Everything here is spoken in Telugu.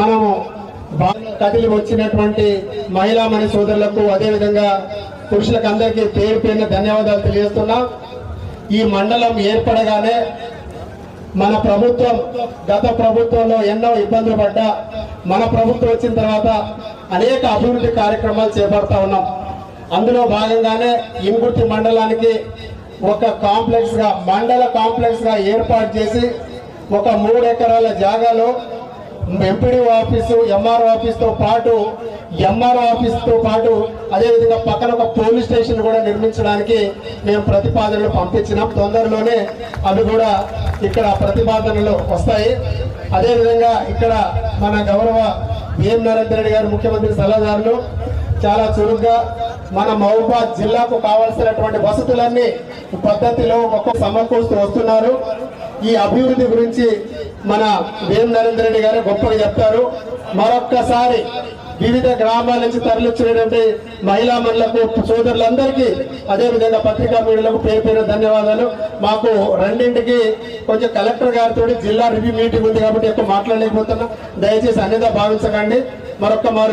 మనము బాగా కదిలి వచ్చినటువంటి మహిళా మణి సోదరులకు అదేవిధంగా పురుషులకు అందరికీ పేరు పేరున ధన్యవాదాలు తెలియజేస్తున్నాం. ఈ మండలం ఏర్పడగానే మన ప్రభుత్వం గత ప్రభుత్వంలో ఎన్నో ఇబ్బందులు పడ్డా మన ప్రభుత్వం వచ్చిన తర్వాత అనేక అభివృద్ధి కార్యక్రమాలు చేపడతా ఉన్నాం. అందులో భాగంగానే ఇంగుర్తి మండలానికి ఒక కాంప్లెక్స్గా మండల కాంప్లెక్స్గా ఏర్పాటు చేసి ఒక మూడు ఎకరాల జాగాలో ఎంపీడీ ఆఫీసు ఎంఆర్ఓ ఆఫీస్తో పాటు ఎంఆర్ఓ ఆఫీస్తో పాటు అదేవిధంగా పక్కన ఒక పోలీస్ స్టేషన్ కూడా నిర్మించడానికి మేము ప్రతిపాదనలు పంపించినాం. తొందరలోనే అవి కూడా ఇక్కడ ప్రతిపాదనలు వస్తాయి. అదేవిధంగా ఇక్కడ మన గౌరవ విఎం నరేంద్ర రెడ్డి గారు ముఖ్యమంత్రి సలహాదారులు చాలా చురుగ్గా మన మహబూబాద్ జిల్లాకు కావాల్సినటువంటి వసతులన్నీ పద్ధతిలో ఒక్కొక్క సమకూరుస్తూ వస్తున్నారు. ఈ అభివృద్ధి గురించి మన వేం నరేంద్ర రెడ్డి గారు గొప్పగా చెప్తారు. మరొక్కసారి వివిధ గ్రామాల నుంచి తరలిచ్చినటువంటి మహిళా మనులకు సోదరులందరికీ అదేవిధంగా పత్రికా మీడియాలకు పేరు పేరు ధన్యవాదాలు. మాకు రెండింటికి కొంచెం కలెక్టర్ గారితో జిల్లా రివ్యూ మీటింగ్ ఉంది కాబట్టి ఎక్కువ మాట్లాడలేకపోతున్నాం. దయచేసి అన్నిదా భావించకండి. మరొక్క మారు